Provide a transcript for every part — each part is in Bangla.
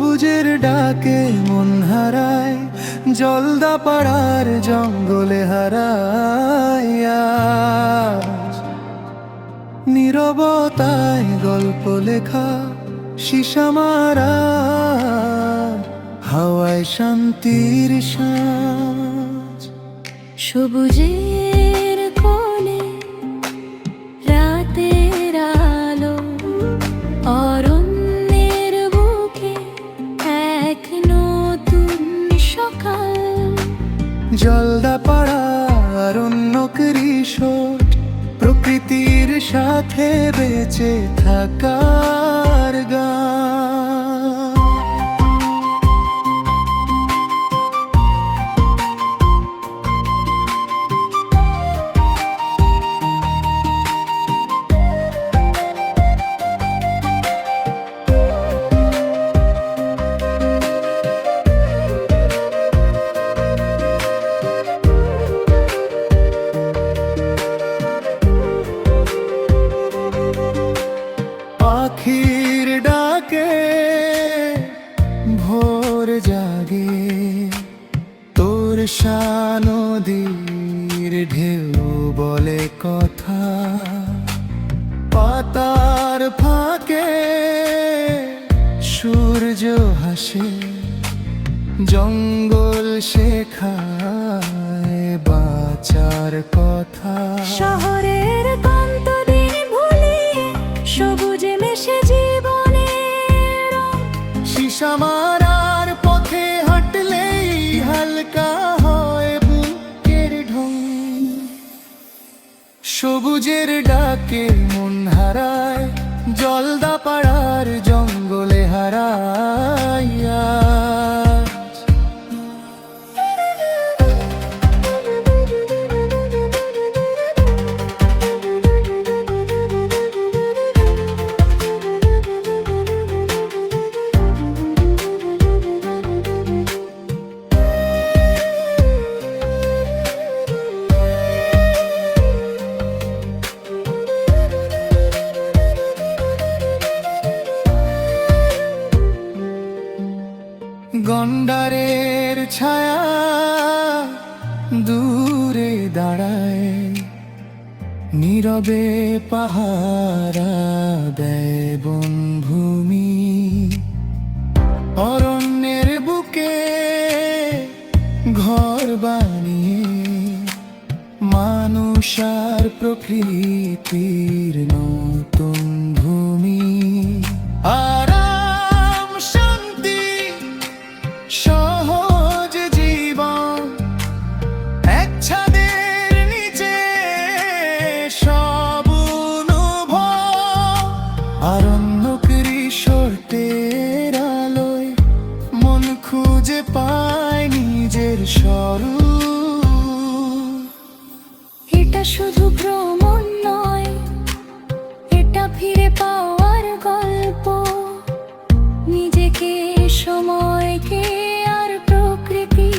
সবুজের ডাকে মন হারায়, জলদা পাড়ার জঙ্গলে হারায়। নীরবতায় গল্প লেখা সীসা মারা, হাওয়ায় শান্তির সবুজের কোণে রাতের জলদা পাড়ার অন্য কৃষক প্রকৃতির সাথে বেঁচে থাকার গান। পাখির ডাকে ভোর জাগে। তোর নদীর ঢেউ বলে কথা। পাতার ফাঁকে সূর্য হাসে জঙ্গল শেখায় বাঁচার কথা। সীসা মারার পথে হাঁটলেই হালকা হয় বুকের ঢং। সবুজের ডাকে মন হারায়, জলদা পাড়ার জঙ্গলে হারাইয়া গন্ডারের ছায়া দূরে দাঁড়ায়, নীরবে পাহারা দেয় বনভূমি। অরণ্যের বুকে ঘর বানিয়ে মানুষ আর প্রকৃতির নতুন স্বরূপ এটা শুধু ভ্রমণ নয়, এটা ফিরে পাওয়ার গল্প। নিজেকে, সময়কে আর প্রকৃতি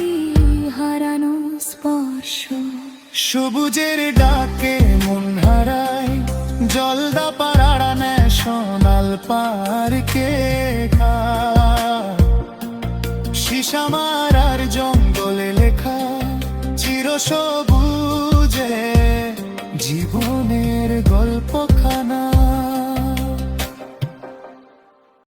হারানো স্পর্শ। সবুজের ডাকে মন হারায়, জলদা পাড়াড়া ন্যাশনাল পার্কে। সবুজে জীবনের গল্প